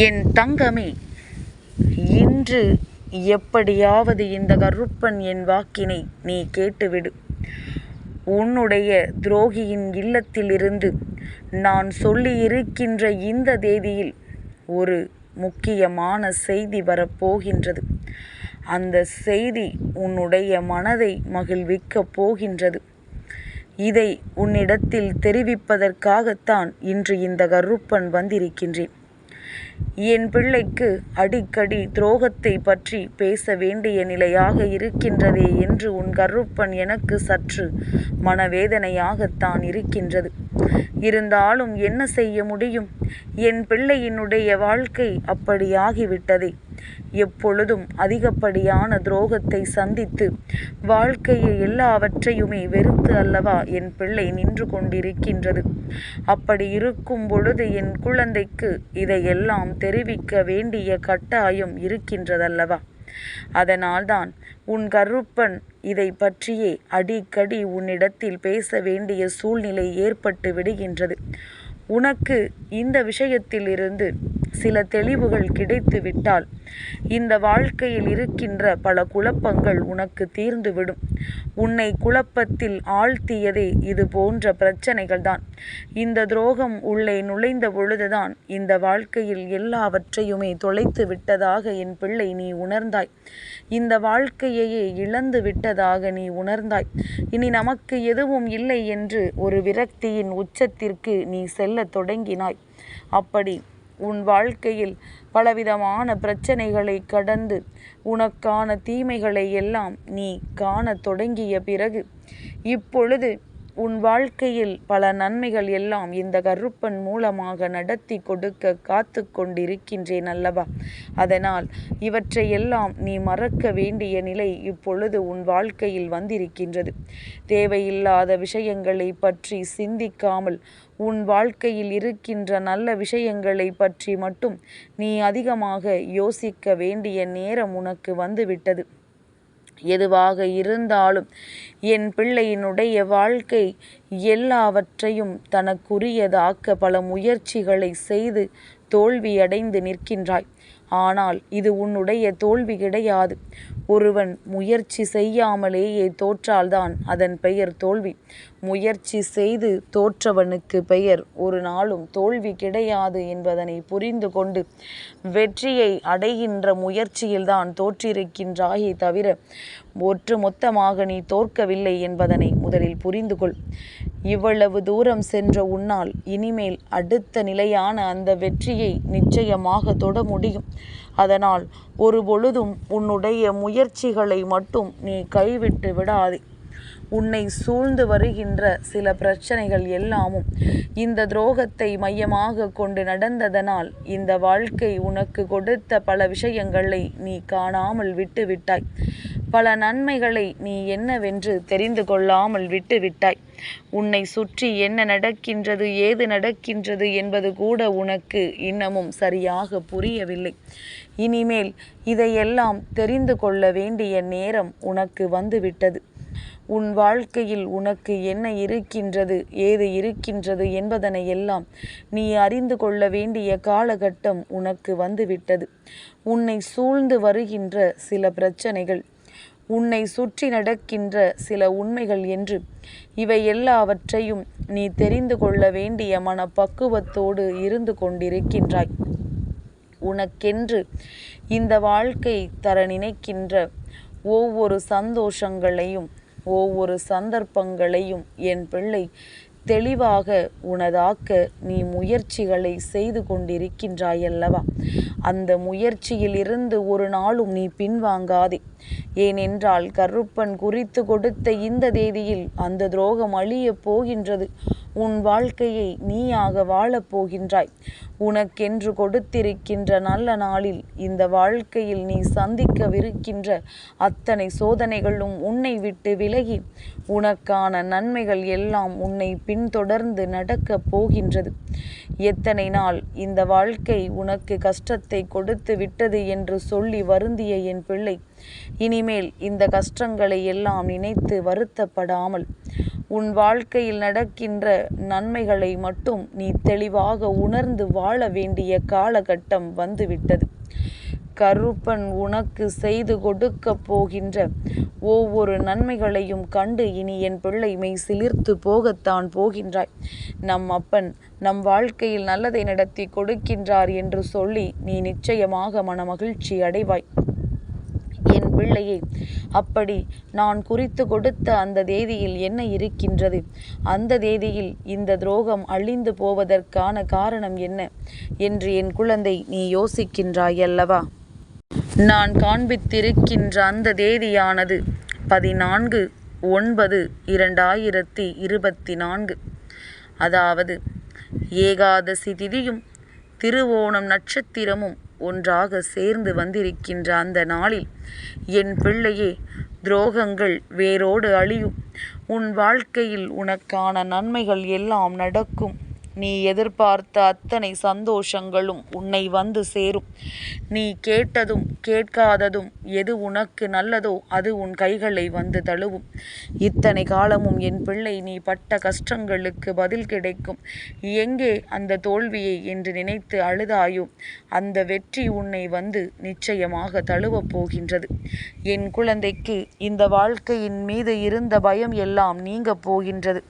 என் தங்கமே இன்று எப்படியாவது இந்த கருப்பன் என் வாக்கினை நீ கேட்டுவிடு. உன்னுடைய துரோகியின் இல்லத்திலிருந்து நான் சொல்லியிருக்கின்ற இந்த தேதியில் ஒரு முக்கியமான செய்தி வரப்போகின்றது. அந்த செய்தி உன்னுடைய மனதை மகிழ்விக்கப் போகின்றது. இதை உன்னிடத்தில் தெரிவிப்பதற்காகத்தான் இன்று இந்த கருப்பன் வந்திருக்கின்றேன். என் பிள்ளைக்கு அடிக்கடி துரோகத்தை பற்றி பேச வேண்டிய நிலையாக இருக்கின்றதே என்று உன் கருப்பன் எனக்கு சற்று மனவேதனையாகத்தான் இருக்கின்றது. இருந்தாலும் என்ன செய்ய முடியும்? என் பிள்ளையினுடைய வாழ்க்கை அப்படியாகிவிட்டதே. எப்பொழுதும் அதிகப்படியான துரோகத்தை சந்தித்து வாழ்க்கையை எல்லாவற்றையுமே வெறுத்து அல்லவா என் பிள்ளை நின்று கொண்டிருக்கின்றது. அப்படி இருக்கும் பொழுது என் குழந்தைக்கு இதையெல்லாம் தெரிவிக்க வேண்டிய கட்டாயம் இருக்கின்றதல்லவா? அதனால்தான் உன் கருப்பன் இதை பற்றியே அடிக்கடி உன்னிடத்தில் பேச வேண்டிய சூழ்நிலை ஏற்பட்டு விடுகின்றது. உனக்கு இந்த விஷயத்திலிருந்து சில தெளிவுகள் கிடைத்துவிட்டால் இந்த வாழ்க்கையில் இருக்கின்ற பல குழப்பங்கள் உனக்கு தீர்ந்துவிடும். உன்னை குழப்பத்தில் ஆழ்த்தியதே இது போன்ற பிரச்சனைகள் தான் இந்த துரோகம் உள்ளே நுழைந்த பொழுதுதான் இந்த வாழ்க்கையில் எல்லாவற்றையுமே தொலைத்து விட்டதாக என் பிள்ளை நீ உணர்ந்தாய். இந்த வாழ்க்கையையே இழந்து விட்டதாக நீ உணர்ந்தாய். இனி நமக்கு எதுவும் இல்லை என்று ஒரு விரக்தியின் உச்சத்திற்கு நீ செல்லத் தொடங்கினாய். அப்படி உன் வாழ்க்கையில் பலவிதமான பிரச்சனைகளை கடந்து உனக்கான தீமைகளை எல்லாம் நீ காணத் தொடங்கிய பிறகு இப்பொழுது உன் வாழ்க்கையில் பல நன்மைகள் எல்லாம் இந்த கருப்பன் மூலமாக நடத்தி கொடுக்க காத்து கொண்டிருக்கின்றேன் அல்லவா? அதனால் இவற்றையெல்லாம் நீ மறக்க வேண்டிய நிலை இப்பொழுது உன் வாழ்க்கையில் வந்திருக்கின்றது. தேவையில்லாத விஷயங்களை பற்றி சிந்திக்காமல் உன் வாழ்க்கையில் இருக்கின்ற நல்ல விஷயங்களை பற்றி மட்டும் நீ அதிகமாக யோசிக்க வேண்டிய நேரம் உனக்கு வந்துவிட்டது. எதுவாக இருந்தாலும் என் பிள்ளையினுடைய வாழ்க்கை எல்லாவற்றையும் தனக்குரியதாக்க பல முயற்சிகளை செய்து தோல்வியடைந்து நிற்கின்றாய். ஆனால் இது உன்னுடைய தோல்வி கிடையாது. ஒருவன் முயற்சி செய்யாமலேயே தோற்றால்தான் அதன் பெயர் தோல்வி. முயற்சி செய்து தோற்றவனுக்கு பெயர். ஒரு நாளும் தோல்வி கிடையாது என்பதனை புரிந்து கொண்டு வெற்றியை அடைகின்ற முயற்சியில்தான் தோற்றிருக்கின்றாயே தவிர ஒற்று மொத்தமாக நீ தோற்கவில்லை என்பதனை முதலில் புரிந்து கொள். இவ்வளவு தூரம் சென்ற உன்னால் இனிமேல் அடுத்த நிலையான அந்த வெற்றியை நிச்சயமாக தொட முடியும். அதனால் ஒரு பொழுதும் உன்னுடைய முயற்சிகளை மட்டும் நீ கைவிட்டு விடாதே. உன்னை சூழ்ந்து வருகின்ற சில பிரச்சனைகள் எல்லாமும் இந்த துரோகத்தை மையமாக கொண்டு நடந்ததனால் இந்த வாழ்க்கை உனக்கு கொடுத்த பல விஷயங்களை நீ காணாமல் விட்டு விட்டாய். பல நன்மைகளை நீ என்னவென்று தெரிந்து கொள்ளாமல் விட்டு விட்டாய். உன்னை சுற்றி என்ன நடக்கின்றது ஏது நடக்கின்றது என்பது கூட உனக்கு இன்னமும் சரியாக புரியவில்லை. இனிமேல் இதையெல்லாம் தெரிந்து கொள்ள வேண்டிய நேரம் உனக்கு வந்துவிட்டது. உன் வாழ்க்கையில் உனக்கு என்ன இருக்கின்றது ஏது இருக்கின்றது என்பதனை எல்லாம் நீ அறிந்து கொள்ள வேண்டிய காலகட்டம் உனக்கு வந்துவிட்டது. உன்னை சூழ்ந்து வருகின்ற சில பிரச்சனைகள் உன்னை சுற்றி நடக்கின்ற சில உண்மைகள் என்று. இவை எல்லாவற்றையும் நீ தெரிந்து கொள்ள வேண்டிய மனப்பக்குவத்தோடு இருந்து கொண்டிருக்கின்றாய். உனக்கென்று இந்த வாழ்க்கை தர நினைக்கின்ற ஒவ்வொரு சந்தோஷங்களையும் ஒவ்வொரு சந்தர்ப்பங்களையும் என் பிள்ளை தெளிவாக உனதாக்க நீ முயற்சிகளை செய்து கொண்டிருக்கின்றாயல்லவா? அந்த முயற்சியில் இருந்து ஒரு நாளும் நீ பின்வாங்காதே. ஏனென்றால் கருப்பன் குறித்து கொடுத்த இந்த தேதியில் அந்த துரோகம் அழியப் போகின்றது. உன் வாழ்க்கையை நீயாக வாழப் போகின்றாய். உனக்கென்று கொடுத்திருக்கின்ற நல்ல நாளில் இந்த வாழ்க்கையில் நீ சந்திக்கவிருக்கின்ற அத்தனை சோதனைகளும் உன்னை விட்டு விலகி உனக்கான நன்மைகள் எல்லாம் உன்னை பின்தொடர்ந்து நடக்கப் போகின்றது. எத்தனை நாள் இந்த வாழ்க்கை உனக்கு கஷ்டத்தை கொடுத்து விட்டது என்று சொல்லி வருந்திய என் பிள்ளை. இனிமேல் இந்த கஷ்டங்களை எல்லாம் நினைத்து வருத்தப்படாமல் உன் வாழ்க்கையில் நடக்கின்ற நன்மைகளை மட்டும் நீ தெளிவாக உணர்ந்து வாழ வேண்டிய காலகட்டம் வந்துவிட்டது. கருப்பன் உனக்கு செய்து கொடுக்கப் போகின்ற ஒவ்வொரு நன்மைகளையும் கண்டு இனி என் பிள்ளை மெய் சிலிர்த்து போகத்தான் போகின்றாய். நம் அப்பன் நம் வாழ்க்கையில் நல்லதை நடத்தி கொடுக்கின்றார் என்று சொல்லி நீ நிச்சயமாக மனமகிழ்ச்சி அடைவாய். பிள்ளையே அப்படி நான் குறித்து கொடுத்த அந்த தேதியில் என்ன இருக்கின்றது? அந்த தேதியில் இந்த துரோகம் அழிந்து போவதற்கான காரணம் என்ன? என்று என் குழந்தை நீ யோசிக்கின்றாய் அல்லவா நான் காண்பித்திருக்கின்ற அந்த தேதியானது பதினான்கு ஒன்பது இரண்டாயிரத்தி இருபத்தி நான்கு அதாவது ஏகாதசி திதியும் திருவோணம் நட்சத்திரமும் ஒன்றாக சேர்ந்து வந்திருக்கின்ற அந்த நாளில் என் பிள்ளையே துரோகங்கள் வேரோடு அழியும். உன் வாழ்க்கையில் உனக்கான நன்மைகள் எல்லாம் நடக்கும். நீ எதிர்பார்த்த அத்தனை சந்தோஷங்களும் உன்னை வந்து சேரும். நீ கேட்டதும் கேட்காததும் எது உனக்கு நல்லதோ அது உன் கைகளை வந்து தழுவும். இத்தனை காலமும் என் பிள்ளை நீ பட்ட கஷ்டங்களுக்கு பதில் கிடைக்கும். எங்கே அந்த தோல்வியை என்று நினைத்து அழுதாயோ அந்த வெற்றி உன்னை வந்து நிச்சயமாக தழுவப் போகின்றது. என் குழந்தைக்கு இந்த வாழ்க்கையின் மீது இருந்த பயம் எல்லாம் நீங்கப் போகின்றது.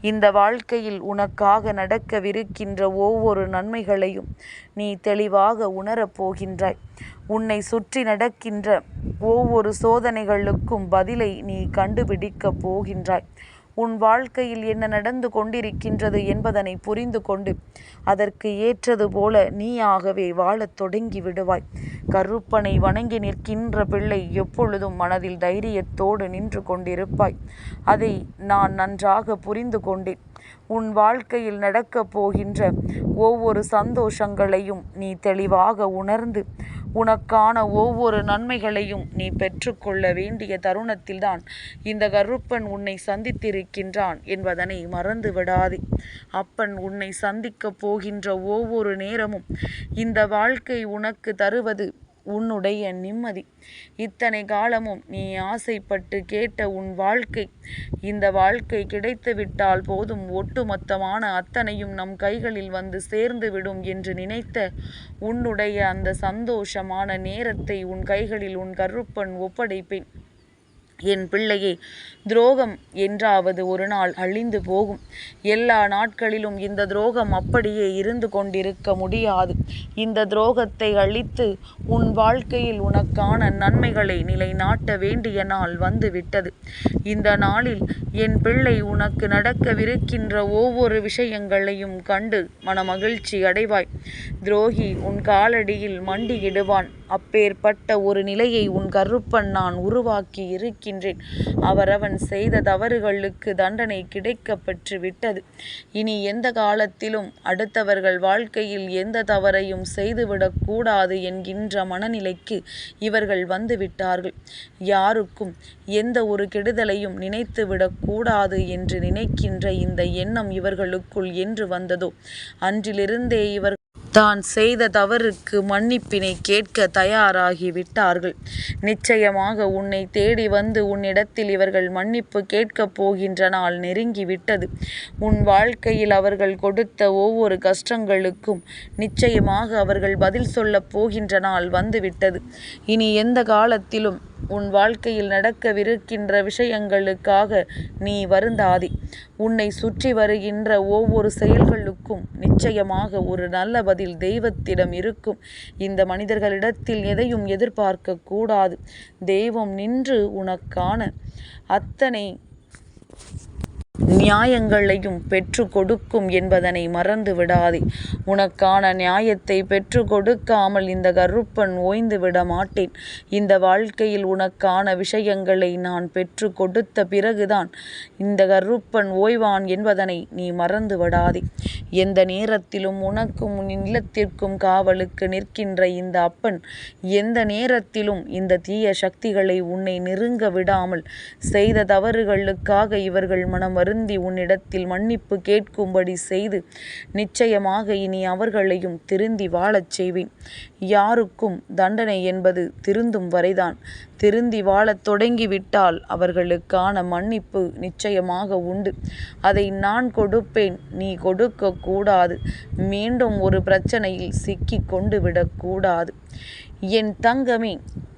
இந்த வாழ்க்கையில் உனக்காக நடக்கவிருக்கின்ற ஒவ்வொரு நன்மைகளையும் நீ தெளிவாக உணரப் போகின்றாய். உன்னை சுற்றி நடக்கின்ற ஒவ்வொரு சோதனைகளுக்கும் பதிலை நீ கண்டுபிடிக்கப் போகின்றாய். உன் வாழ்க்கையில் என்ன நடந்து கொண்டிருக்கின்றது என்பதனை புரிந்து கொண்டு அதற்கு ஏற்றது போல நீயாகவே வாழத் தொடங்கி விடுவாய். கருப்பனை வணங்கி நிற்கின்ற பிள்ளை எப்பொழுதும் மனதில் தைரியத்தோடு நின்று கொண்டிருப்பாய். அதை நான் நன்றாக புரிந்து கொண்டேன். உன் வாழ்க்கையில் நடக்கப் போகின்ற ஒவ்வொரு சந்தோஷங்களையும் நீ தெளிவாக உணர்ந்து உனக்கான ஒவ்வொரு நன்மைகளையும் நீ பெற்றுக்கொள்ள வேண்டிய தருணத்தில்தான் இந்த கருப்பன் உன்னை சந்தித்திருக்கின்றான் என்பதனை மறந்து விடாதே அப்பன் உன்னை சந்திக்கப் போகின்ற ஒவ்வொரு நேரமும் இந்த வாழ்க்கை உனக்கு தருவது உன்னுடைய நிம்மதி. இத்தனை காலமும் நீ ஆசைப்பட்டு கேட்ட உன் வாழ்க்கை. இந்த வாழ்க்கை கிடைத்துவிட்டால் போதும். ஒட்டுமொத்தமான அத்தனையும் நம் கைகளில் வந்து சேர்ந்து விடும் என்று நினைத்த உன்னுடைய அந்த சந்தோஷமான நேரத்தை உன் கைகளில் உன் கருப்பன் ஒப்படைப்பேன். என் பிள்ளையே துரோகம் என்றாவது ஒரு நாள் அழிந்து போகும். எல்லா நாட்களிலும் இந்த துரோகம் அப்படியே இருந்து கொண்டிருக்க முடியாது. இந்த துரோகத்தை அழித்து உன் வாழ்க்கையில் உனக்கான நன்மைகளை நிலைநாட்ட வேண்டிய நாள் வந்துவிட்டது. இந்த நாளில் என் பிள்ளை உனக்கு நடக்கவிருக்கின்ற ஒவ்வொரு விஷயங்களையும் கண்டு மனமகிழ்ச்சி அடைவாய். துரோகி உன் காலடியில் மண்டியிடுவான். அப்பேற்பட்ட ஒரு நிலையை உன் கருப்பன் நான் உருவாக்கி இருக்கின்றேன். அவரவன் செய்த தவறுகளுக்கு தண்டனை கிடைக்க பெற்று விட்டது. இனி எந்த காலத்திலும் அடுத்தவர்கள் வாழ்க்கையில் எந்த தவறையும் செய்துவிடக்கூடாது என்கின்ற மனநிலைக்கு இவர்கள் வந்துவிட்டார்கள் யாருக்கும் எந்த ஒரு கெடுதலையும் நினைத்துவிடக்கூடாது என்று நினைக்கின்ற இந்த எண்ணம் இவர்களுக்குள் என்று வந்ததோ? அன்றிலிருந்தே இவர் தான் செய்த தவறுக்கு மன்னிப்பினை கேட்க தயாராகி விட்டார்கள். நிச்சயமாக உன்னை தேடி வந்து உன்னிடத்தில் இவர்கள் மன்னிப்பு கேட்கப் போகின்ற நாள் நெருங்கிவிட்டது உன் வாழ்க்கையில் அவர்கள் கொடுத்த ஒவ்வொரு கஷ்டங்களுக்கும் நிச்சயமாக அவர்கள் பதில் சொல்லப் போகின்ற நாள் வந்துவிட்டது இனி எந்த காலத்திலும் உன் வாழ்க்கையில் நடக்கவிருக்கின்ற விஷயங்களுக்காக நீ வருந்தாதே. உன்னை சுற்றி வருகின்ற ஒவ்வொரு செயல்களுக்கும் நிச்சயமாக ஒரு நல்ல பதில் தெய்வத்திடம் இருக்கும். இந்த மனிதர்களிடத்தில் எதையும் எதிர்பார்க்க கூடாது. தெய்வம் நின்று உனக்கான அத்தனை நியாயங்களையும் பெற்று கொடுக்கும் என்பதனை மறந்து விடாதே உனக்கான நியாயத்தை பெற்று கொடுக்காமல் இந்த கருப்பன் ஓய்ந்து விட மாட்டேன். இந்த வாழ்க்கையில் உனக்கான விஷயங்களை நான் பெற்று கொடுத்த பிறகுதான் இந்த கருப்பன் ஓய்வான் என்பதனை நீ மறந்து விடாதே எந்த நேரத்திலும் உனக்கும் உன் இல்லத்திற்கும் காவலுக்கு நிற்கின்ற இந்த அப்பன் எந்த நேரத்திலும் இந்த தீய சக்திகளை உன்னை நெருங்க விடாமல் செய்த தவறுகளுக்காக இவர்கள் மனம் வருந்தி உன்னிடத்தில் மன்னிப்பு கேட்கும்படி செய்து நிச்சயமாக இனி அவர்களையும் திருந்தி வாழச் செய்வேன். யாருக்கும் தண்டனை என்பது திருந்தும் வரைதான். திருந்தி வாழத் தொடங்கிவிட்டால் அவர்களுக்கான மன்னிப்பு நிச்சயமாக உண்டு. அதை நான் கொடுப்பேன் நீ கொடுக்க கூடாது. மீண்டும் ஒரு பிரச்சனையில் சிக்கி கொண்டு விடக்கூடாது என் தங்கமே